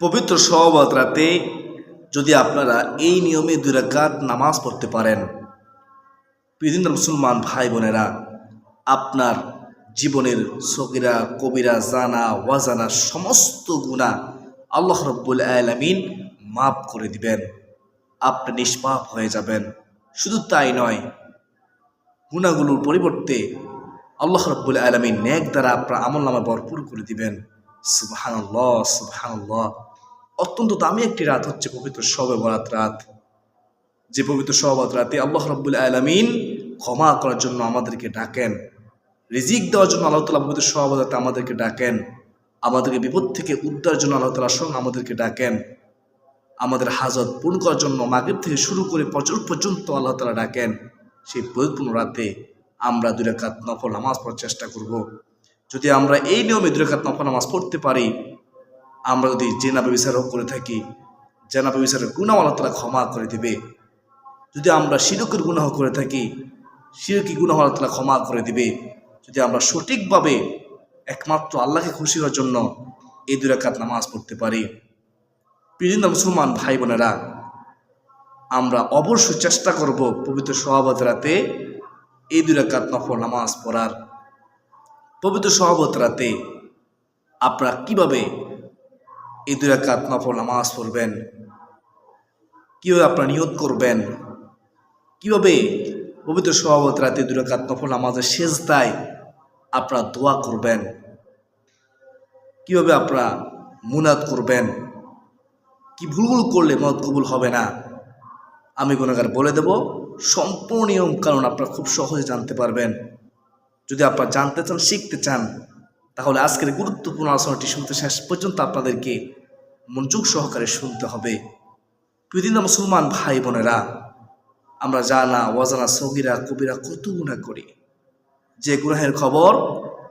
পবিত্র সহবত রাতে যদি আপনারা এই নিয়মে দুই রাকাত নামাজ পড়তে পারেন। বিভিন্ন মুসলমান ভাই বোনেরা, আপনার জীবনের সগিরা, কবিরা, জানা ওয়াজানা সমস্ত গুণা আল্লাহ রব্বুল আলমিন মাফ করে দিবেন। আপনি নিষ্পাপ হয়ে যাবেন। শুধু তাই নয় গুণাগুলোর পরিবর্তে আল্লাহ রব্বুল আলমিন ন্যাক দ্বারা আপনার আমল নামা ভরপুর করে দিবেন। সুবহানাল্লাহ সুবহানাল্লাহ। অত্যন্ত দামি একটি রাত হচ্ছে পবিত্র শবে বরাত রাত। যে পবিত্র সহবত রাতে আল্লাহ রব্বুল আলমিন ক্ষমা করার জন্য আমাদেরকে ডাকেন। রিজিক দেওয়ার জন্য আল্লাহ তালা পবিত্র সহবত রাতে আমাদেরকে ডাকেন। আমাদেরকে বিপদ থেকে উদ্ধার জন্য আল্লাহ তালা স্বয়ং আমাদেরকে ডাকেন। আমাদের হাজত পূর্ণ করার জন্য মাগের থেকে শুরু করে প্রচুর পর্যন্ত আল্লাহ তালা ডাকেন। সেই পরিপূর্ণ রাতে আমরা দুই রাকাত নফল নামাজ পড়ার চেষ্টা করব। যদি আমরা এই নিয়মে দুই রাকাত নফল নামাজ পড়তে পারি আমরা যদি জেনা ব্যবচারও করে থাকি, জেনা ব্যবচারের গুণাও আল্লাহ তালা ক্ষমা করে দিবে। যদি আমরা শিরকের গুণাহ করে থাকি শিরকি গুনাহ আল্লাহ তালা ক্ষমা করে দিবে। যদি আমরা সঠিকভাবে একমাত্র আল্লাহকে খুশি হওয়ার জন্য এই দুই রাকাত নামাজ পড়তে পারি। বিভিন্ন মুসলমান ভাই বোনেরা, আমরা অবশ্যই চেষ্টা করব পবিত্র সহাবত রাতে এই দুই রাকাত নফল নামাজ পড়ার। পবিত্র সহাবত রাতে আপনারা কীভাবে এই দুই রাকাত নফল নামাজ পড়বেন? কীভাবে আপনার নিয়ত করবেন? কীভাবে পবিত্র সহাবত রাতে দুই রাকাত নফল নামাজের শেষ দায় আপনারা দোয়া করবেন? কীভাবে আপনারা মুনাদ করবেন? কি ভুলগুলো করলে মত কবুল হবে না? আমি গুণাগার বলে দেব, সম্পূর্ণ নিয়ম কারণ আপনারা খুব সহজে জানতে পারবেন। যদি আপনারা জানতে চান, শিখতে চান তাহলে আজকের গুরুত্বপূর্ণ আলোচনাটি শুনতে শেষ পর্যন্ত আপনাদেরকে মনোযোগ সহকারে শুনতে হবে। বিভিন্ন মুসলমান ভাই বোনেরা, আমরা জানা, অজানা, সগিরা, কবিরা কত গুণা করি। যে গুনাহের খবর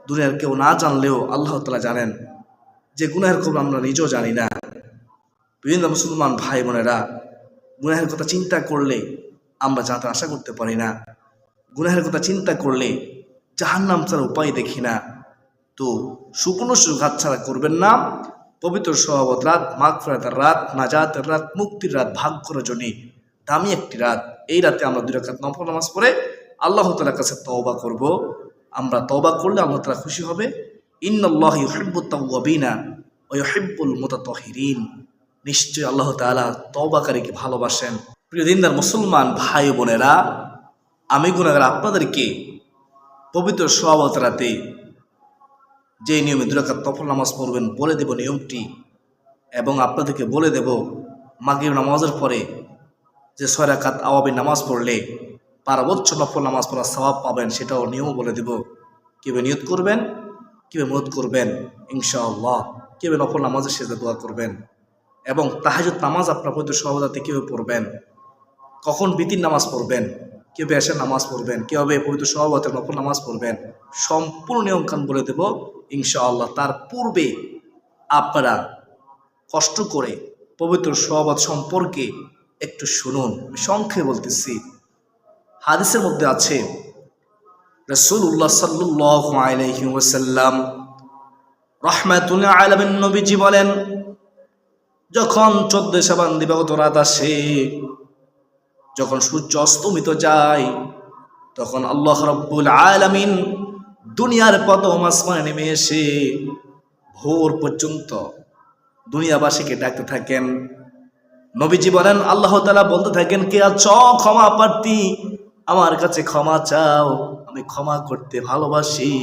দুনিয়ার কেউ না জানলেও আল্লাহ তালা জানেন। যে গুনাহের খবর আমরা নিজেও জানি না। বিভিন্ন মুসলমান ভাই বোনেরা, গুনাহের কথা চিন্তা করলে আমরা যাতে আশা করতে পারি না। গুনাহের কথা চিন্তা করলে জাহান নাম ছাড়া উপায় দেখি না। তো শুকনো সুঘাত ছাড়া করবেন না। পবিত্র সহবত রাত মাঘ ফেরাতের রাত, নাজাতের রাত, মুক্তির রাত, ভাগ ভাগ্য রজনী দামি একটি রাত। এই রাতে আমরা দুই রাকাত নফল নামাজ পড়ে আল্লাহ তালার কাছে তওবা করব। আমরা তওবা করলে আল্লাহ তালা খুশি হবে। ইন্নআল্লাহ ইউহিব্বুত তাওয়াবিনা ওয়া ইউহিব্বুল মুতাতাহিরিন। নিশ্চয় আল্লাহ তাআলা তওবাকারীকে ভালোবাসেন। প্রিয় দিনদার মুসলমান ভাই বোনেরা, আমি গুণাগার আপনাদেরকে পবিত্র সোয়াবত রাতে যে নিয়মে দুরাকাত তফল নামাজ পড়বেন, বলে দেব নিয়মটি এবং আপনাদেরকে বলে দেব, মাগরিব নামাজের পরে যে ছয় রাকাত আওয়াবি নামাজ পড়লে পারবচ্চ নফল নামাজ পড়ার স্বভাব পাবেন, সেটাও নিয়মও বলে দেব। কীভাবে নিয়ত করবেন? কীভাবে মত করবেন? ইনশাআল্লাহ। কীভাবে নফল নামাজের শেষে দোয়া করবেন? এবং তাহাজুদ নামাজ আপনার পবিত্র সহদাতে কীভাবে পড়বেন? কখন বিতির নামাজ পড়বেন? কীভাবে এসে নামাজ পড়বেন? কীভাবে পবিত্র সহবতের নফল নামাজ পড়বেন? সম্পূর্ণ নিয়মকান বলে দেব। ইনশাআল্লাহ, তার পূর্বে আপনারা কষ্ট করে পবিত্র সহবাদ সম্পর্কে একটু শুনুন। সংক্ষেপে বলতেছি। হাদিসের মধ্যে আছে রসুল্লাহ সাল্লাহ আলাইহি ওয়াসাল্লাম রহমাতুল্লাহ আলমিন নবীজি বলেন, যখন চোদ্দ সাবান দিবাগত রাত আসে, যখন সূর্য অস্তমিত যায়, তখন আল্লাহ রব্বুল আলামিন দুনিয়ার প্রথম আসমানে নেমে এসে ভোর পর্যন্ত দুনিয়াবাসীকে ডাকতে থাকেন। নবীজি বলেন, আল্লাহ তালা বলতে থাকেন কে চ ক্ষমা প্রার্থী, আমার কাছে ক্ষমা চাও, আমি ক্ষমা করতে ভালোবাসি,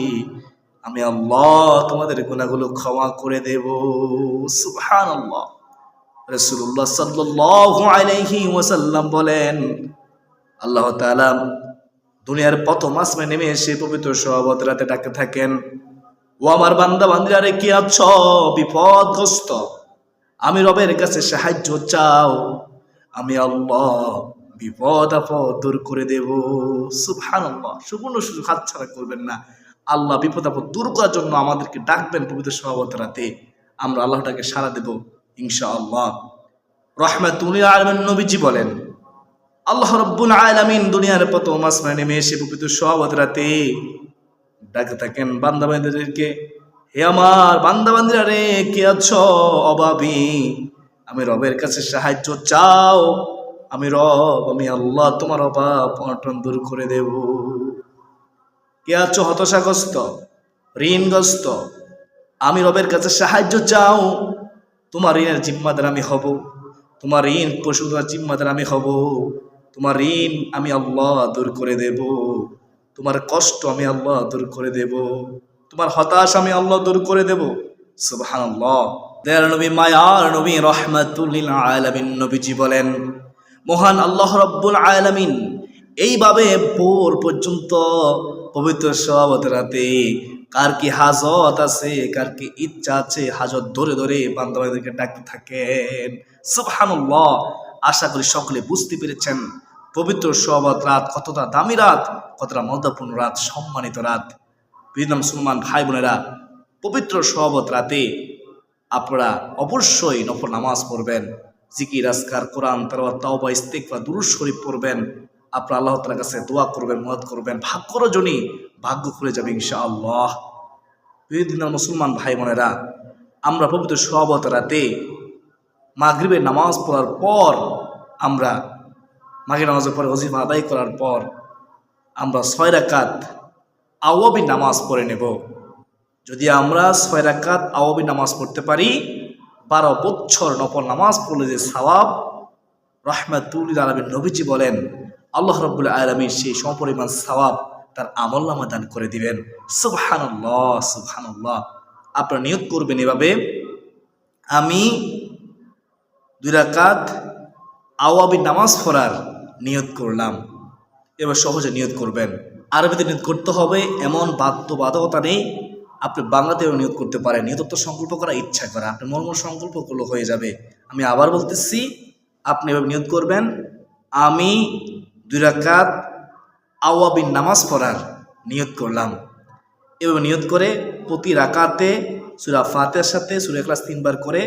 আমি আল্লাহ তোমাদের গুণাগুলো ক্ষমা করে দেব। আল্লাহ রসুল্লাহ সাল্লাহ বলেন, আল্লাহ তাআলা দুনিয়ার প্রথম আসমে নেমে এসে পবিত্র সহবত রাতে ডাকতে থাকেন, ও আমার বান্দা বান্দিরা রে কি আছ? বিপদগ্রস্ত। আমি রবের কাছে সাহায্য চাও। আমি আল্লাহ, বিপদ আপদ দূর করে দেব। সুবহান আল্লাহ সুবর্ণ সুযোগ হাতছাড়া করবেন না। আল্লাহ বিপদ আপদ দূর করার জন্য আমাদেরকে ডাকবেন পবিত্র সহবত রাতে। আমরা আল্লাহটাকে সাড়া দেব ইনশা আল্লাহ রহমাতুল আলমেন নবীজি বলেন আল্লাহ রব্বুল আলামিন দুনিয়ার প্রথম আসমানে নেমে এসে পবিত্র সহবত রাতে ডাকতে থাকেন বান্দা বান্দাদেরকে হে আমার বান্দা বান্দিরা রে, কে আছো অভাবী? আমি রবের কাছে সাহায্য চাও। আমি রব, আমি আল্লাহ, তোমার অভাব অনটন দূর করে দেব। কে আছো হতাশাগ্রস্ত? ঋণগ্রস্ত? আমি রবের কাছে সাহায্য চাও। তোমার ঋণের জিম্মাদার আমি হব। তোমার ঋণ পশু দেওয়ার জিম্মাদার আমি হব। তোমার ঋণ আমি আল্লাহ দূর করে দেব। তোমার কষ্ট আমি আল্লাহ দূর করে দেব। তোমার হতাশ আমি আল্লাহ দূর করে দেব। সুবহানাল্লাহ। দয়ার নবী, মায়ার নবী রহমাতুল্লিল আলামিন নবীজি বলেন, মহান আল্লাহ রব্বুল আলামিন এইভাবে ভোর পর্যন্ত পবিত্র সবাবত রাতে কার কি হাজত আছে, কার কি ইচ্ছা আছে, হাজত ধরে ধরে বান্ধবীদেরকে ডাকতে থাকেন। সুবহানাল্লাহ। আশা করি সকলে বুঝতে পেরেছেন পবিত্র সবাত রাত কতটা দামি রাত, কতটা মর্যাদাপূর্ণ রাত, সম্মানিত রাত। বিভিন্ন মুসলমান ভাই বোনেরা, পবিত্র সহবত রাতে আপনারা অবশ্যই নফল নামাজ পড়বেন, জিকির, আজকার, কোরআন তারপর তাওবা ইস্তেকফা দুরুজ শরীফ পড়বেন। আপনারা আল্লাহ তালার কাছে দোয়া করবেন মদত করবেন ভাগ্য রজনী ভাগ্য খুলে যাবে ইনশা আল্লাহ বিভিন্ন মুসলমান ভাই বোনেরা, আমরা পবিত্র সহবত রাতে মাগরিবের নামাজ পড়ার পর আমরা মাঘে নামাজের পরে অজিফা আদায় করার পর আমরা ছয় রাকাত আওয়াবি নামাজ পড়ে নেব। যদি আমরা ছয় রাকাত আওয়াবি নামাজ পড়তে পারি, বারো বছর নফল নামাজ পড়লে যে সওয়াব রহমাতুল আলমীর নবীজি বলেন, আল্লাহ রব্বুল আলমী সেই সমপরিমাণ সওয়াব তার আমল নামা দান করে দিবেন। সুবহানাল্লাহ সুবহানাল্লাহ। আপনারা নিয়োগ করবেন এভাবে। আমি দুই রাকাত আওয়াবি নামাজ পড়ার নিয়ত করলাম। এবার সহজে নিয়ত করবেন। আরবিতে নিয়ত করতে হবে, এমন বাধ্যবাধকতা নেই, আপনি বাংলাতেও নিয়ত করতে পারেন। নিয়ত সংকল্প করা ইচ্ছা করা আপনি মর্ম সংকল্প করলে হয়ে যাবে। আমি আবার বলতেছি, আপনি এভাবে নিয়ত করবেন, আমি দুই রাকাত আওয়াবিন নামাজ পড়ার নিয়ত করলাম। এভাবে নিয়ত করে প্রতি রাকাতে সুরা ফাতের সাথে সুরা ক্লাস তিনবার করে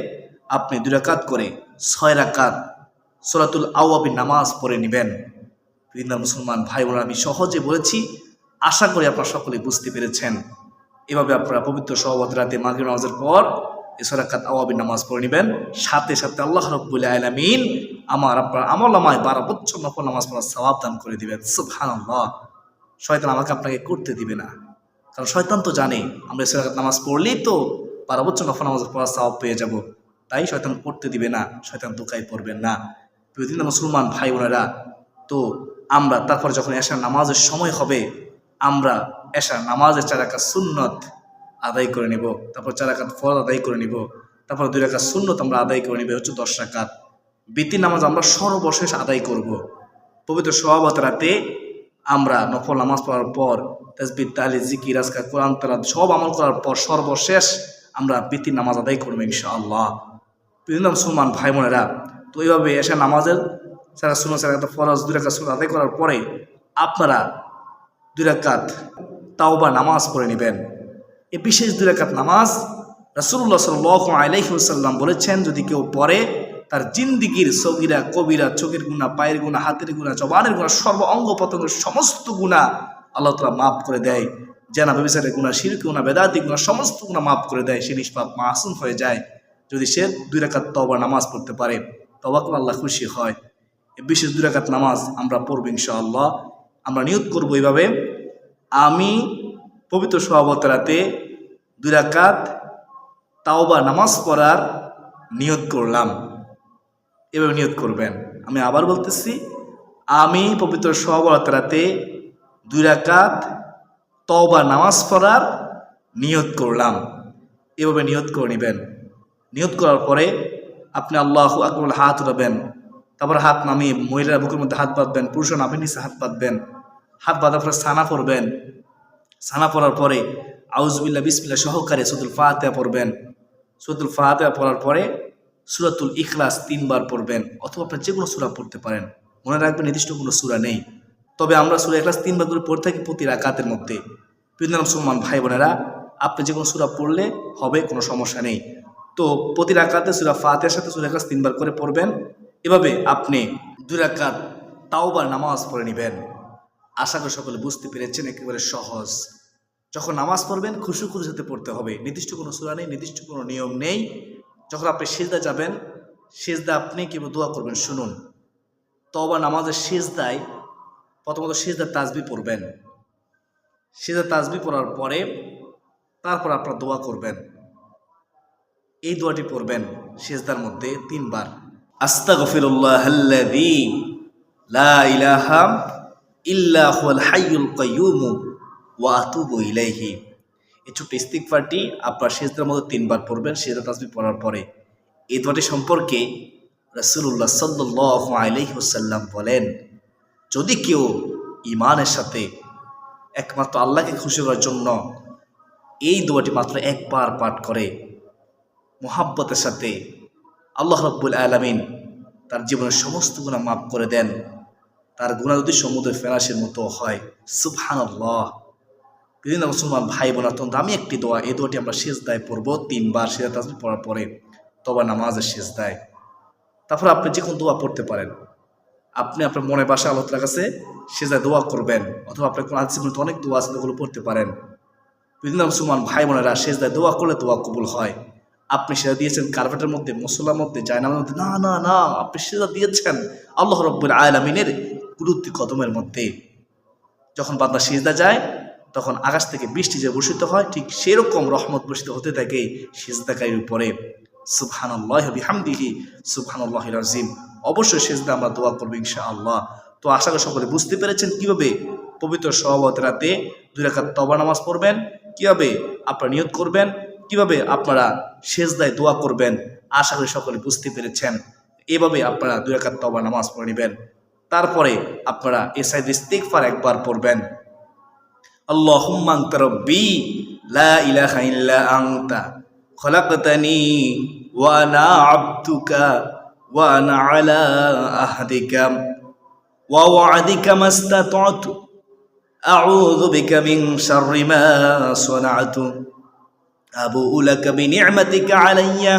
আপনি দুই রাকাত করে ছয় রাকাত সোরাতুল আওয়াবিন নামাজ পড়ে নেবেন। বিভিন্ন মুসলমান ভাই বোনেরা আমি সহজে বলেছি, আশা করি আপনারা সকলে বুঝতে পেরেছেন। এভাবে আপনারা পবিত্র সহবত রাতে মাগরিব নামাজের পর এসরাকাত আওয়াবিন নামাজ পড়ে নেবেন। সাথে সাথে আল্লাহ রব্বুল আলামিন আমার আপনার আমল আমায় বারো বছর নফল নামাজ পড়ার সওয়াব দান করে দিবেন। সুবহানাল্লাহ। শয়তান আমাকে আপনাকে করতে দিবে না। কারণ শয়তান তো জানে, আমরা এসরাকাত নামাজ পড়লেই তো বারো বছর নফল নামাজ পড়ার সওয়াব পেয়ে যাব। তাই শয়তান করতে দিবে না, শয়তান দোকায় পড়বেন না। বিভিন্ন মুসলমান ভাই বোনেরা, তো আমরা তারপর যখন এশার নামাজের সময় হবে, আমরা এশার নামাজের চার রাকাত সুন্নত আদায় করে নেব। তারপর চার রাকাত ফরজ আদায় করে নিব। তারপর দুই রাকাত সুন্নত আমরা আদায় করে নেব হচ্ছে দশ রাকাত। বৃত্তি নামাজ আমরা সর্বশেষ আদায় করব। পবিত্র সহাবত রাতে আমরা নফল নামাজ পড়ার পর তসবির তাহলে জিকির আজকা কোরআন তালা সব আমল করার পর সর্বশেষ আমরা বৃত্তি নামাজ আদায় করব ইনশাআল্লাহ। বিভিন্ন মুসলমান ভাই বোনেরা তো এইভাবে এসে নামাজের সারা শুনো সারা একটা ফরজ দুই রাকাত সুন্নত আদায় করার পরে আপনারা দুই রাকাত তাও বা নামাজ পড়ে নেবেন। এই বিশেষ দুই রাকাত নামাজ রাসুল্লাহ সাল্লাহ আলাইসাল্লাম বলেছেন, যদি কেউ পড়ে, তার জিন্দিগির সগিরা, কবিরা, চোখের গুণা পায়ের গুণা হাতের গুণা জবানের গুণা সর্ব অঙ্গ প্রত্যঙ্গের সমস্ত গুণা আল্লাহ তালা মাফ করে দেয়। জেনা ব্যবসারের গুণা শিরকি গুণা বেদাতি গুণা সমস্ত গুণা মাফ করে দেয়, সে নিষ্পাপ মাসুম হয়ে যায় যদি সে দুই রাকাত তবা নামাজ পড়তে পারে। তবা করে আল্লাহ খুশি হয়। বিশেষ দুই রাকাত নামাজ আমরা পড়ব ইনশাআল্লাহ। আমরা নিয়োগ করব এইভাবে, আমি পবিত্র সভাবতরাতে দুই রাকাত তাওবা নামাজ পড়ার নিয়ত করলাম। এভাবে নিয়ত করবেন। আমি আবার বলতেছি, আমি পবিত্র সহবরাতে দুই রাকাত তওবা নামাজ পড়ার নিয়ত করলাম। এভাবে নিয়ত করে নেবেন। নিয়ত করার পরে আপনি আল্লাহ আকবর হাত উঠাবেন, তারপর হাত নামিয়ে মহিলারা বুকের মধ্যে হাত বাঁধবেন, পুরুষরা নামিয়ে নিচে হাত বাঁধবেন, হাত বাঁধার পরে সানা পড়বেন সানা পড়ার পরে আউজবিল্লা বিসমিল্লা সহকারে সুদুল ফাতেহা পড়বেন সুদুল ফাতেহা পড়ার পরে সুরাতুল ইখলাস তিনবার পড়বেন, অথবা আপনার যে কোনো সুরা পড়তে পারেন, মনে রাখবেন নির্দিষ্ট কোনো সুরা নেই। তবে আমরা সুরা ইখলাস তিনবার করে পড়ে থাকি প্রতি রাকাতের মধ্যে। বিভিন্ন মুসলমান ভাই বোনেরা, আপনি যে কোনো সুরা পড়লে হবে, কোনো সমস্যা নেই। তো প্রতি রাকাতে সুরা ফাতেহার সাথে সুরা ইখলাস তিনবার করে পড়বেন। এভাবে আপনি দুই রাকাত তাওবার নামাজ পড়ে নেবেন। আশা করি সকলে বুঝতে পেরেছেন, একেবারে সহজ। যখন নামাজ পড়বেন, খুশু খুশু সাথে পড়তে হবে। নির্দিষ্ট কোনো সুরা নেই, নির্দিষ্ট কোনো নিয়ম নেই। যখন আপনি সেজদা যাবেন, সেজদা আপনি কীভাবে দোয়া করবেন, শুনুন। তবা নামাজের সেজদায় প্রথমত সেজদা তাজবি পড়বেন। সেজদা তাজবি পড়ার পরে তারপর আপনার দোয়া করবেন। এই দোয়াটি পড়বেন সেজদার মধ্যে তিনবার। হাইয়ুল কাইয়্যুম ওয়া এই ছোট্ট ইস্তিগফারটি আপনার সেজদার মধ্যে তিনবার পড়বেন, সেজদা তাসবিহ পড়ার পরে। এই দোয়াটি সম্পর্কে রাসূলুল্লাহ সাল্লাল্লাহু আলাইহি ওয়াসাল্লাম বলেন, যদি কেউ ইমানের সাথে একমাত্র আল্লাহকে খুশি করার জন্য এই দোয়াটি মাত্র একবার পাঠ করে মোহাব্বতের সাথে আল্লাহ রব্বুল আলমিন তার জীবনের সমস্ত গুণা মাফ করে দেন। তার গুণা যদি সমুদ্রে ফেরাসের মতো হয় সুবহান আল্লাহ বিভিন্ন মুসলমান ভাই বোন অত্যন্ত দামি একটি দোয়া, এই দোয়াটি আমরা শেষ দায় পড়ব, তিনবার শেষ তাজবি পড়ার পরে তবা নামাজের শেষ দায় তারপর আপনি যে কোনো দোয়া পড়তে পারেন। আপনি আপনার মনে বাসা আল্লাহ কাছে সেজায় দোয়া করবেন, অথবা আপনার কোনো আদিস অনেক দোয়া আছে ওগুলো পড়তে পারেন। বিভিন্ন মুসলমান ভাই বোনেরা সেজদায় দোয়া করলে দোয়া কবুল হয়। আপনি সেটা দিয়েছেন কার্পেটের মধ্যে মশলার মধ্যে, জায়নামের মধ্যে। না না না, আপনি সেটা দিয়েছেন আল্লাহ রব্বুল আলমিনের গুরুত্ব কদমের মধ্যে। যখন বান্দা সিজদা যায়, তখন আকাশ থেকে বৃষ্টি যে বর্ষিত হয়, ঠিক সেরকম রহমত বর্ষিত হতে থাকে সিজদাকারীর উপরে সুবহান আল্লাহ বিহামদিহি সুবহান আল্লাহ রাজিম অবশ্যই সেজদা আমরা দোয়া করব ইনশা আল্লাহ তো আশা করি সকলে বুঝতে পেরেছেন কীভাবে পবিত্র সহবত রাতে দুই রাকাত তবা নামাজ পড়বেন, কীভাবে আপনারা নিয়ত করবেন কীভাবে আপনারা সেজদায় দোয়া করবেন? আশা করি সকলে বুঝতে পেরেছেন। এভাবে আপনারা দুই রাকাত তবা নামাজ পড়ে নেবেন। তারপরে আপনারা এসাইদ ইস্তিগফার একবার পড়বেন। আল্লাহুম্মা আনতা রাব্বি, লা ইলাহা ইল্লা আনতা, খলাকতানি ওয়া আনা আবদুকা ওয়া আনা আলা আহদিকা, ওয়া ওয়া'দিকা মাস্তাতা'তু, আউযু বিকা মিন শাররি মা সানা'তু। আবুউ লাকা বিনি'মাতিকা আলাইয়া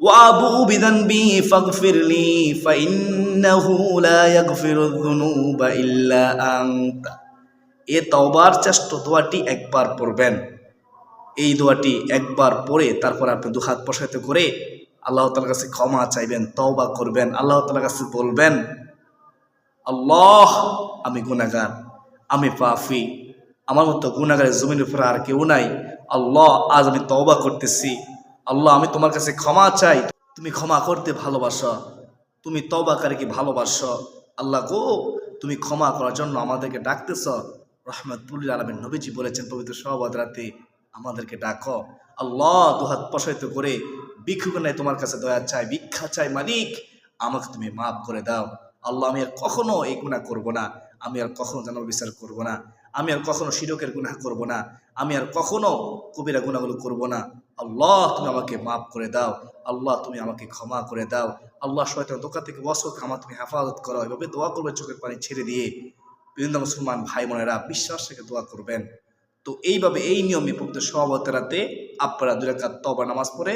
وأبوء بذنبي فاغفر لي فإنه لا يغفر الذنوب إلا أنت এ তওবার চেষ্ট দোয়াটি একবার পড়বেন এই দোয়াটি একবার পড়ে তারপর আপনি দু হাত প্রসারিত করে আল্লাহ তালার কাছে ক্ষমা চাইবেন তওবা করবেন আল্লাহ তালার কাছে বলবেন আল্লাহ আমি গুনাগার আমি পাফি আমার মতো গুনাগারের জমির উপরে আর কেউ নাই। আল্লাহ, আজ আমি তওবা করতেছি। আল্লাহ, আমি তোমার কাছে ক্ষমা চাই। তুমি ক্ষমা করতে ভালোবাসো। তুমি তবাকারীকে ভালোবাসো। আল্লাহ গো, তুমি ক্ষমা করার জন্য আমাদেরকে ডাকতেছ। রহমতুল আলমের নবীজি বলেছেন, পবিত্র সহবাদ রাতে আমাদেরকে ডাকো। আল্লাহ দুহাত প্রসারিত করে ভিক্ষুকনায় তোমার কাছে দয়া চাই, ভিক্ষা চাই মালিক। আমাকে তুমি মাফ করে দাও। আল্লাহ, আমি আর কখনো এই গুণা করব না। আমি আর কখনো জানার বিচার করব না। আমি আর কখনো শিরকের গুনাহ করব না। আমি আর কখনো কবিরা গুণাগুলো করব না। আল্লাহ, তুমি আমাকে মাফ করে দাও। আল্লাহ, তুমি আমাকে ক্ষমা করে দাও। আল্লাহ, শয়তান দোকান থেকে বসত ক্ষমা তুমি হেফাজত করো। এভাবে দোয়া করবে চোখের পানি ছেড়ে দিয়ে। বিভিন্ন মুসলমান ভাই বোনেরা, বিশ্বাস থেকে দোয়া করবেন। তো এইভাবে এই নিয়মে পবিত্র সভাবতেরাতে আপনারা দুই রাকাত তবা নামাজ পড়ে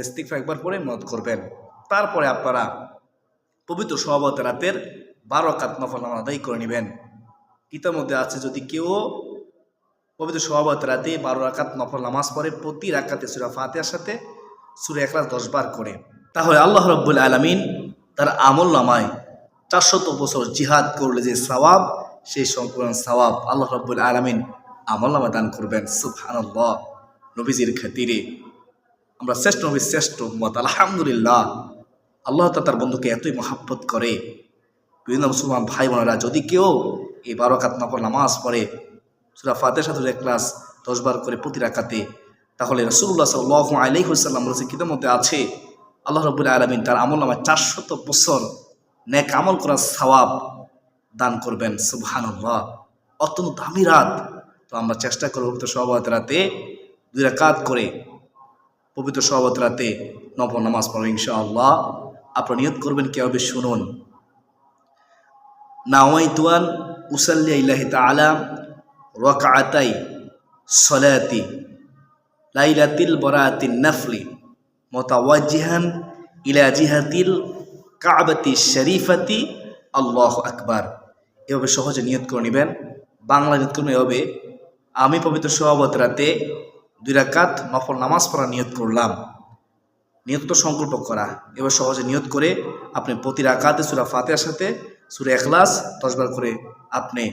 ইস্তিকফা একবার পড়ে মত করবেন। তারপরে আপনারা পবিত্র সভাবতেরাতের বারো কাত নফল আদায় করে নেবেন। গীতার মধ্যে আছে, যদি কেউ পবিত্র সভাবত রাতে বারো রাকাত নফল নামাজ পড়ে, প্রতি রাকাতে সুরা ফাতেহার সাথে সুরা একলাস দশ বার করে। তাহলে আল্লাহ রব্বুল আলমিন তার আমল নামায় চারশত বছর জিহাদ করলে যে সওয়াব, সেই সম্পূর্ণ সওয়াব আল্লাহ রব্বুল আলমিন আমল নামা দান করবেন। সুবহানাল্লাহ। নবীজির খাতিরে আমরা শ্রেষ্ঠ নবীর শ্রেষ্ঠ মত আলহামদুলিল্লাহ। আল্লাহ তার বন্ধুকে এতই মহাব্বত করে বিভিন্ন মুসলমান ভাই বোনেরা যদি কেউ এই বারো কাত নফল নামাজ পড়ে, সুরা ফাতের সাথে এক ক্লাস দশবার করে প্রতি রাখাতে তাহলে রসুল্লাহ সাল্লাহ আলাই হুসাল্লাম কিতার মধ্যে আছে, আল্লাহ রবুল আলমিন তার আমল নামায় চারশত বছর ন্যাক আমল করার সওয়াব দান করবেন, সুবহানাল্লাহ। অত্যন্ত দামি রাত। তো আমরা চেষ্টা করব পবিত্র সহবত রাতে দুই রাকাত করে পবিত্র সহবত রাতে নফল নামাজ পড়ো ইনশাআল্লাহ। আপনারা নিয়ত করবেন কীভাবে শুনুন। নাওয়াইতুয়ান উসাল্লিয়া ইল্লাহি তাআলা রকাতাই সলাতি লাইলাতিল বরাতিন নাফলি মোতাওয়াজিহান ইলা জিহাতিল কাবাতি শরীফাতি আল্লাহ আকবার। এভাবে সহজে নিয়ত করে নেবেন। বাংলা নিয়ত করবেন এভাবে। আমি পবিত্র সোহাবত রাতে দুই রাকাত নফল নামাজ পড়া নিয়ত করলাম। নিয়ত সংকল্প করা। এবার সহজে নিয়ত করে আপনি প্রতি রাকাতে সুরা ফাতেহার সাথে সুরা এখলাস দশবার করে আপনি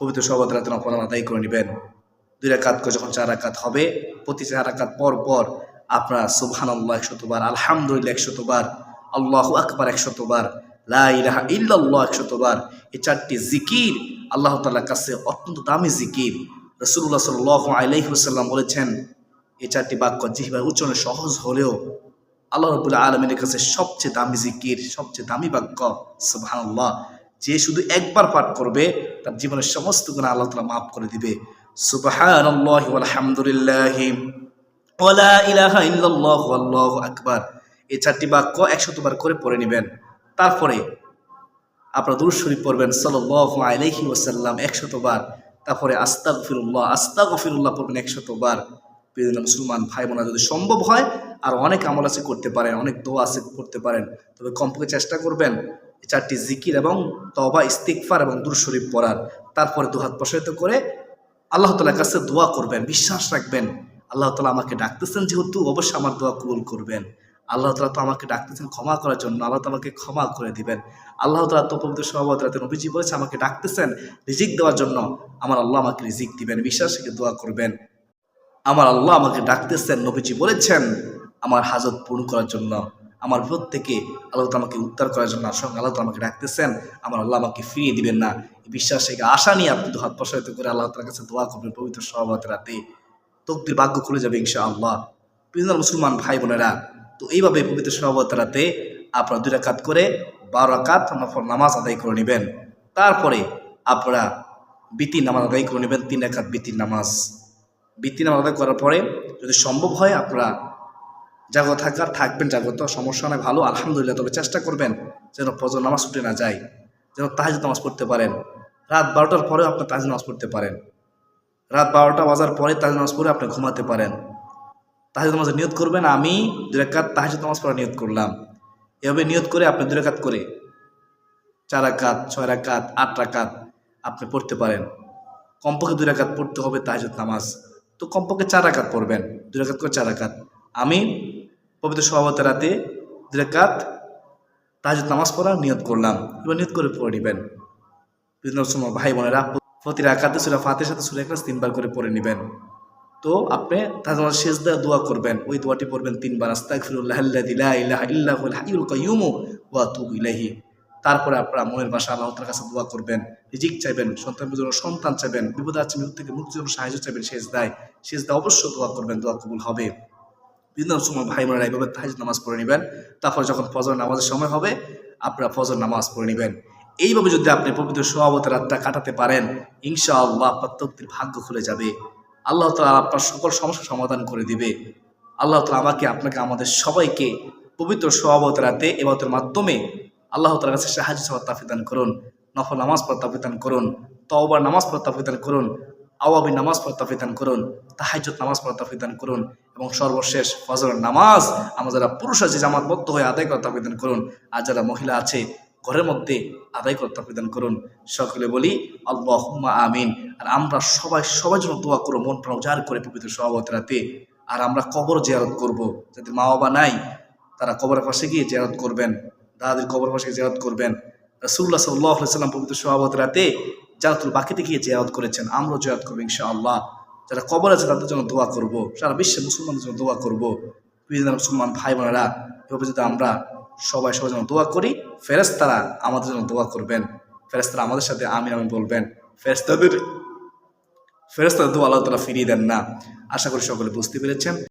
পবিত্র সোহাবত রাতে নফল নামাজ আদায় করে নেবেন। দুই রাকাত করে যখন চার রাকাত হবে, প্রতি চার রাকাত পর পর আপনার সুবহান আল্লাহ একশতবার, আলহামদুলিল্লাহ একশতবার, আল্লাহ আকবার একশতবার, লা ইলাহা ইল্লাল্লাহ একশতবার, এই চারটি জিকির আল্লাহ তাআলার কাছে অত্যন্ত দামি জিকির। রসুল্লাহ সাল্লাহ আলাইসাল্লাম বলেছেন, এই চারটি বাক্য জিহিবার উচ্চারণে সহজ হলেও আল্লাহ রবুল্লাহ আলমিনের কাছে সবচেয়ে দামি জিকির, সবচেয়ে দামি বাক্য, সুবহানাল্লাহ, যে শুধু একবার পাঠ করবে, তার জীবনের সমস্ত গুণা আল্লাহ তালা মাফ করে দিবে। আল্লাহু আকবার। এই চারটি বাক্য একশতবার করে পড়ে নেবেন। তারপরে আপনারা দুরূদ শরীফ পড়বেন ওয়াসাল্লাম একশতবার তারপরে আস্তাগ ফিরুল্লাহ আস্তাগ ফিরুল্লাহ পড়বেন একশতবার বিভিন্ন মুসলমান ভাই বোনা যদি সম্ভব হয়, আর অনেক আমল আছে করতে পারেন, অনেক দোয়া আছে করতে পারেন, তবে কমপক্ষে চেষ্টা করবেন চারটি জিকির এবং তবা ইস্তিকফার এবং দুরূদ শরীফ পড়ার। তারপরে দুহাত প্রসারিত করে আল্লাহ তালার কাছে দোয়া করবেন, বিশ্বাস রাখবেন। আল্লাহ তালা আমাকে ডাকতেছেন যেহেতু, অবশ্যই আমার দোয়া কবুল করবেন। আল্লাহ তালা তো আমাকে ডাকতেছেন ক্ষমা করার জন্য, আল্লাহ তালা আমাকে ক্ষমা করে দিবেন। আল্লাহ তালা তো পবিত্র সহবত রাতে নবীজি বলেছে, আমাকে ডাকতেছেন রিজিক দেওয়ার জন্য। আমার আল্লাহ আমাকে রিজিক দিবেন, বিশ্বাস দোয়া করবেন। আমার আল্লাহ আমাকে ডাকতেছেন, নবীজি বলেছেন, আমার হাজত পূরণ করার জন্য, আমার বিপদ থেকে আল্লাহ আমাকে উদ্ধার করার জন্য সঙ্গে আল্লাহ আমাকে ডাকতেছেন, আমার আল্লাহ আমাকে ফিরিয়ে দিবেন না। বিশ্বাস থেকে আশা নিয়ে আপনি হাত প্রসারিত করে আল্লাহ তার কাছে দোয়া করবেন পবিত্র সহবত রাতে। তকদির ভাগ্য খুলে যাবে ইনশা আল্লাহ বিভিন্ন মুসলমান ভাই বোনেরা, তো এইভাবে পবিত্র সহবত রাতে আপনারা দুই রাকাত করে বারো রাকাত নফল নামাজ আদায় করে নেবেন। তারপরে আপনারা বিতির নামাজ আদায় করে নেবেন, তিন রাকাত বিতির নামাজ। নামাজ আদায় করার পরে যদি সম্ভব হয় আপনারা জাগত থাকার, থাকবেন জাগত সমস্যা নয় ভালো, আলহামদুলিল্লাহ। তবে চেষ্টা করবেন যেন ফজর নামাজ ছুটে না যায়, যেন তাহাজ নামাজ পড়তে পারেন। রাত বারোটার পরেও আপনি তাহাজ নামাজ পড়তে পারেন। রাত বারোটা বাজার পরে তাহাজ নামাজ পড়ে আপনি ঘুমাতে পারেন। তাহাজ নামাজ নিয়ত করবেন, আমি দুই রাকাত তাহাজ নামাজ পড়া নিয়ত করলাম। এভাবে নিয়ত করে আপনি দুই রাকাত করে চার রাকাত ছয় রাকাত আট রাকাত আপনি পড়তে পারেন। কমপক্ষে দুই রাকাত পড়তে হবে তাহাজুদ নামাজ। তো কমপক্ষে চার রাকাত পড়বেন, দুই রাকাত করে চার রাকাত। আমি পবিত্র সভাপতি রাতে দুই রাকাত তাহাজুদ নামাজ পড়ার নিয়ত করলাম, এবার নিয়ত করে পড়ে নেবেন। বিভিন্ন সময় ভাই বোনেরা, প্রতি রাকাতে সুরা ফাতের সাথে সুরা একরাস তিনবার করে পড়ে নেবেন। তো আপনি শেষ দেওয়া দোয়া করবেন, ওই দোয়াটি পড়বেন তিনবার লা ইলাহা তারপরে আপনারা মনের ভাষা আল্লাহ তাআলার কাছে দোয়া করবেন। রিজিক চাইবেন সন্তানের জন্য সন্তান চাইবেন, বিপদ আছে, মৃত্যু থেকে মুক্তির জন্য সাহায্য চাইবেন শেষ দায় শেষ দায় অবশ্যই দোয়া করবেন, দোয়া কবুল হবে। বিভিন্ন সময় ভাই বোনেরা এইভাবে তাহাজ নামাজ পড়ে নেবেন। তারপর যখন ফজর নামাজের সময় হবে, আপনারা ফজর নামাজ পড়ে নেবেন। এইভাবে যদি আপনি পবিত্র সোহাবতের রাতটা কাটাতে পারেন, ইনশাআল্লাহ আপনার তক্তির ভাগ্য খুলে যাবে। আল্লাহ তালা আপনার সকল সমস্যার সমাধান করে দিবে। আল্লাহ তালা আমাকে, আপনাকে, আমাদের সবাইকে পবিত্র সোহাবত রাতে এবাতের মাধ্যমে আল্লাহ তালার কাছে সাহায্য সবার তাফিদান করুন। নফল নামাজ তাফিদান করুন তওবার নামাজ তাফিদান করুন আওয়াবি নামাজ তাফিদান করুন, তাহাজ্জুদ নামাজ পড়া করুন এবং সর্বশেষ ফজর নামাজ আমরা যারা পুরুষ আছে, জামাতবদ্ধ হয়ে আদায় করা তাফিদান করুন, আর যারা মহিলা আছে, ঘরের মধ্যে আদায় করতে করুন। সকলে বলি আল্লাহ আমিন। আর আমরা সবাই, সবার জন্য দোয়া করব মন প্রাণ উজাড় করে পবিত্র সভাবত রাতে। আর আমরা কবর জিয়ারত করব। যাদের মা বাবা নাই, তারা কবরের পাশে গিয়ে জিয়ারত করবেন, দাদাদের কবর পাশে গিয়ে জিয়ারত করবেন। রসুল্লাহ সাল্লাহ সাল্লাম পবিত্র সভাবত রাতে জারাতুল বাকিতে গিয়ে জিয়ারত করেছেন। আমরাও জিয়ারত করব ইনশাআল্লাহ। যারা কবর আছে, তাদের জন্য দোয়া করব। সারা বিশ্বে মুসলমানদের জন্য দোয়া করব। বিভিন্ন মুসলমান ভাই বোনেরা এভাবে যদি আমরা সবাই সবার জন্য দোয়া করি। ফেরেস্তারা আমাদের জন্য দোয়া করবেন। ফেরেস্তারা আমাদের সাথে আমিন আমিন বলবেন। ফেরেস্তাদের ফেরেস্তাদের দোয়া আল্লাহ তালা ফিরিয়ে দেন না। আশা করি সকলে বুঝতে পেরেছেন।